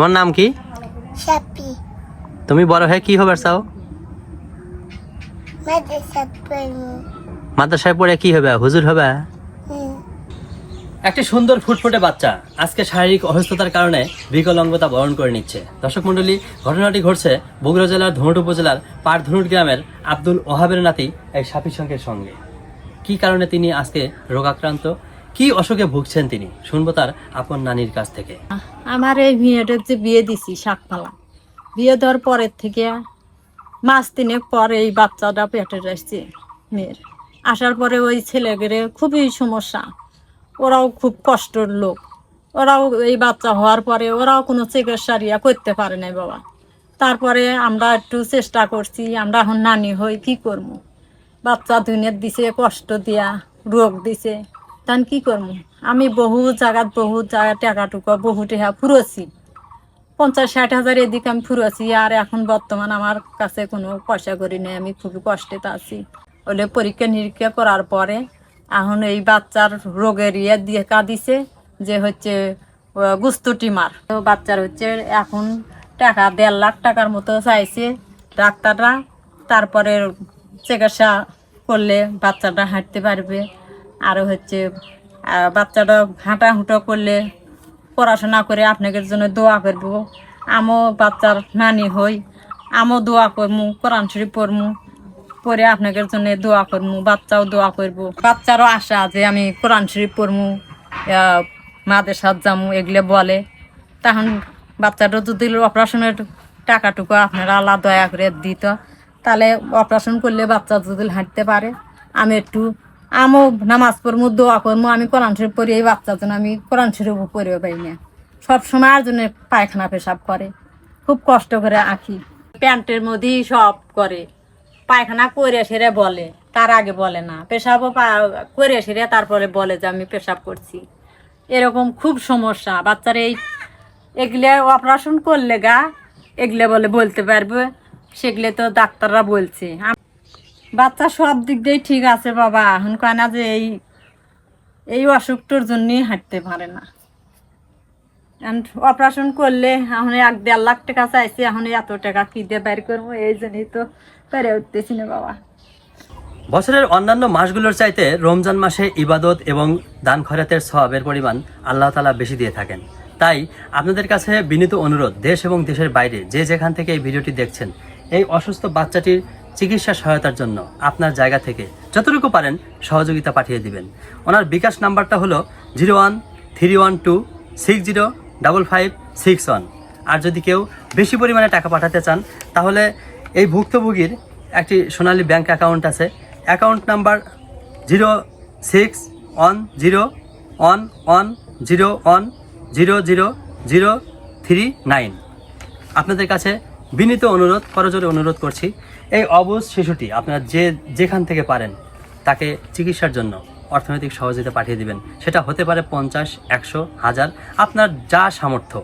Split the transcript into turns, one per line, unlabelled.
তোমার নাম কি? তুমি বড় হয়ে কি হবে চাও? মাদ্রাসায় পড়ে। কি হবে? হুজুর হবে? একটি সুন্দর ফুটফুটে বাচ্চা আজকে শারীরিক অসুস্থতার কারণে বিকলাঙ্গতা বরণ করে নিচ্ছে। দর্শক মণ্ডলী ঘটনাটি ঘটছে বগুড়া জেলার ধনুট উপজেলার পারধনুট গ্রামের আব্দুল ওহাবের নাতি এক সাপি সঙ্গের সঙ্গে। কি কারণে তিনি আজকে রোগাক্রান্ত? কি অসুখে ভুগছেন তিনি? শুনব তার আপন নানির কাছ থেকে।
আমার এই মেয়েটার যে বিয়ে দিছি শাকপালা বিয়ে দেওয়ার পরের থেকে মাস তিনেক পরে এই বাচ্চাটা পেটে আসছে মেয়ের। আসার পরে ওই ছেলেগুলো খুবই সমস্যা। ওরাও খুব কষ্টর লোক। ওরাও এই বাচ্চা হওয়ার পরে ওরাও কোনো চিকিৎসা রিয়া করতে পারে নাই বাবা। তারপরে আমরা একটু চেষ্টা করছি, আমরা এখন নানি হই, কি করব বাচ্চা দুনিয়ার দিছে, কষ্ট দিয়া, রোগ দিছে। তান কি করব আমি বহু জায়গাত বহু জায়গা টাকা টুকা বহু টাকা ফুরোছি পঞ্চাশ ষাট হাজার এদিকে আমি ফুরোছি আর এখন বর্তমান আমার কাছে কোনো পয়সা করি নেই, আমি খুবই কষ্টেতে আছি। ওলে পরীক্ষা নিরীক্ষা করার পরে এখন এই বাচ্চার রোগের ইয়ে দিয়ে দিছে, যে হচ্ছে গুস্ত টিমার তো বাচ্চার হচ্ছে এখন টাকা দেড় লাখ টাকার মতো চাইছে ডাক্তাররা তারপরে চিকিৎসা করলে বাচ্চাটা হাঁটতে পারবে। আরও হচ্ছে বাচ্চাটা হাঁটা হুঁটো করলে পড়াশোনা করে আপনাদের জন্য দোয়া করব। আমও বাচ্চার নানি হই, আমও দোয়া করমু, কোরআন শরীফ পড়মু পরে আপনাদের জন্য দোয়া করমু, বাচ্চাও দোয়া করব। বাচ্চারও আশা যে আমি কোরআন শরীফ পড়মু মাদের সাথ যামু, এগুলো বলে। তখন বাচ্চাটা যদি অপারেশনের টাকাটুকু আপনারা আল্লাহ দয়া করে দিত, তাহলে অপারেশন করলে বাচ্চা যদি হাঁটতে পারে, আমি একটু আমও নামাজ পড়মু, দোয়া করমু আমি কোরআন শরীফ পড়ি, এই বাচ্চার জন্য আমি কোরআন শরীফও পড়িও পাই না। সব সময় আর জন্য পায়খানা পেশাব করে, খুব কষ্ট করে আঁকি। প্যান্টের মধ্যেই সব করে, পায়খানা করে সেরে বলে, তার আগে বলে না। পেশাবও করে সেরে তারপরে বলে যে আমি পেশাব করছি। এরকম খুব সমস্যা। বাচ্চার এই, এগুলো অপারেশন করলে গা, এগুলো বলে বলতে পারবে, সেগুলো তো ডাক্তাররা বলছে। বাচ্চা সব দিক দিয়ে ঠিক আছে বাবা। এখন কয় না যে এই এই অসুখটার জন্যই হাঁটতে পারে না। অপারেশন করলে এখন এক দেড় লাখ টাকা চাইছে, এখন এত টাকা কি দিয়ে বের করব? এই জন্যই তো পেরে উঠতেছি না বাবা।
বছরের অন্যান্য মাসগুলোর চাইতে রমজান মাসে ইবাদত এবং দান খয়রাতের সওয়াবের পরিমাণ আল্লাহ তালা বেশি দিয়ে থাকেন। তাই আপনাদের কাছে বিনীত অনুরোধ, দেশ এবং দেশের বাইরে যে যেখান থেকে এই ভিডিওটি দেখছেন, এই অসুস্থ বাচ্চাটির চিকিৎসা সহায়তার জন্য আপনার জায়গা থেকে যতটুকু পারেন সহযোগিতা পাঠিয়ে দিবেন। ওনার বিকাশ নাম্বারটা হলো zero one three one two six zero double five six one. আর যদি কেউ বেশি পরিমাণে টাকা পাঠাতে চান, তাহলে এই ভুক্তভোগীর একটি সোনালী ব্যাংক অ্যাকাউন্ট আছে। Account number zero six one zero one one zero one zero zero zero three nine. আপনাদের কাছে বিনীত অনুরোধ, করজোরে অনুরোধ করছি, এই অবুজ শিশুটি আপনারা যে যেখান থেকে পারেন, তাকে চিকিৎসার জন্য অর্থনৈতিক সহযোগিতা পাঠিয়ে দিবেন। সেটা হতে পারে পঞ্চাশ, একশো, হাজার, আপনার যা সামর্থ্য।